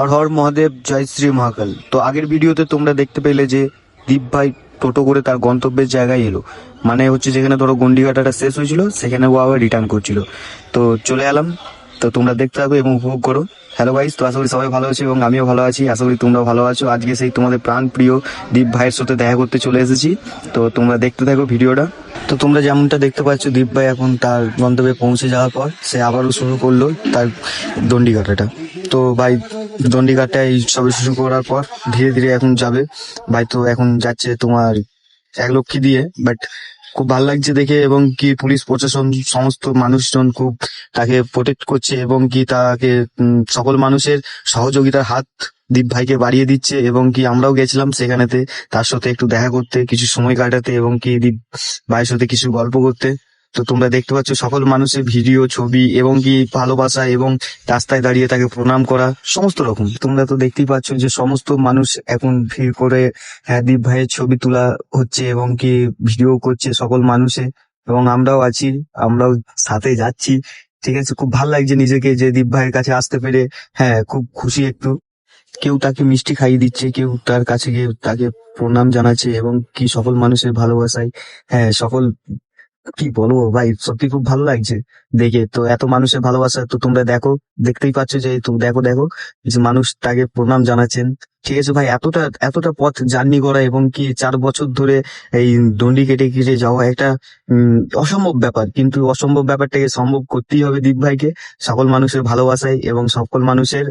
হর হর মহাদেব, জয় শ্রী মহাকাল। তো আগের ভিডিওতে তোমরা দেখতে পেলে যে দীপ ভাই টোটো করে তার গন্তব্যের জায়গায় এলো। মানে হচ্ছে যেখানে ধরো গন্ডিঘাটাটা শেষ হয়েছিল, সেখানে ও আবার রিটার্ন করছিল। তো চলে এলাম। তো তোমরা দেখতে থাকো এবং উপভোগ করো। হ্যালো গাইস তো আশা করি সবাই ভালো আছো এবং আমিও ভালো আছি। আশা করি তোমরাও ভালো আছো। আজকে সেই তোমাদের প্রাণ প্রিয় দীপ ভাইয়ের সাথে দেখা করতে চলে এসেছি। তো তোমরা দেখতে থাকো ভিডিওটা। তো তোমরা যেমনটা দেখতে পাচ্ছ, দীপ ভাই এখন তার গন্তব্যে পৌঁছে যাওয়ার পর সে আবারও শুরু করল তার দণ্ডিঘাটাটা তো ভাই দণ্ডিঘাটায় সবে শুরু করার পর ধীরে ধীরে এখন যাবে। ভাই তো এখন যাচ্ছে তোমার এক লক্ষ্মী দিয়ে বাট খুব ভালো লাগছে দেখে এবং কি পুলিশ প্রশাসন সমস্ত মানুষজন খুব তাকে প্রোটেক্ট করছে এবং কি তাকে সকল মানুষের সহযোগিতার হাত দীপ ভাইকে বাড়িয়ে দিচ্ছে এবং কি আমরাও গেছিলাম সেখানেতে, তার সাথে একটু দেখা করতে, কিছু সময় কাটাতে এবং কি দীপ ভাইয়ের সাথে কিছু গল্প করতে। তো তোমরা দেখতে পাচ্ছ সকল মানুষের ভিডিও, ছবি এবং কি ভালোবাসা এবং রাস্তায় দাঁড়িয়ে তাকে প্রণাম করা, সমস্ত রকম। তোমরা তো দেখতেই পাচ্ছ যে সমস্ত মানুষ এখন ভিড় করে হ্যাঁ দীপ ভাইয়ের ছবি তোলা হচ্ছে এবং কি ভিডিও করছে সকল মানুষে এবং আমরাও আছি, আমরাও সাথে যাচ্ছি। ঠিক আছে? খুব ভালো লাগছে নিজেকে যে দীপ ভাইয়ের কাছে আসতে পেরে হ্যাঁ খুব খুশি একটু। কেউ তাকে মিষ্টি খাইয়ে দিচ্ছে, কেউ তার কাছে গিয়ে তাকে প্রণাম জানাচ্ছে এবং কি সকল মানুষের ভালোবাসায় হ্যাঁ সকল কি বলব ভাই? সত্যি খুব ভালো লাগছে। দেখে তো এত মানুষের ভালোবাসা, তো তোমরা দেখো, দেখতেই পাচ্ছ যে তো দেখো দেখো, যে মানুষ তাকে প্রণাম জানাচ্ছেন। ঠিক আছে ভাই, এতটা এতটা পথ জার্নি করা এবং কি চার বছর ধরে এই দণ্ডি কেটে কেটে যাওয়া একটা অসম্ভব ব্যাপার। কিন্তু অসম্ভব ব্যাপারটাকে সম্ভব করতেই হবে দীপ ভাইকে। সকল মানুষের ভালোবাসায় এবং সকল মানুষের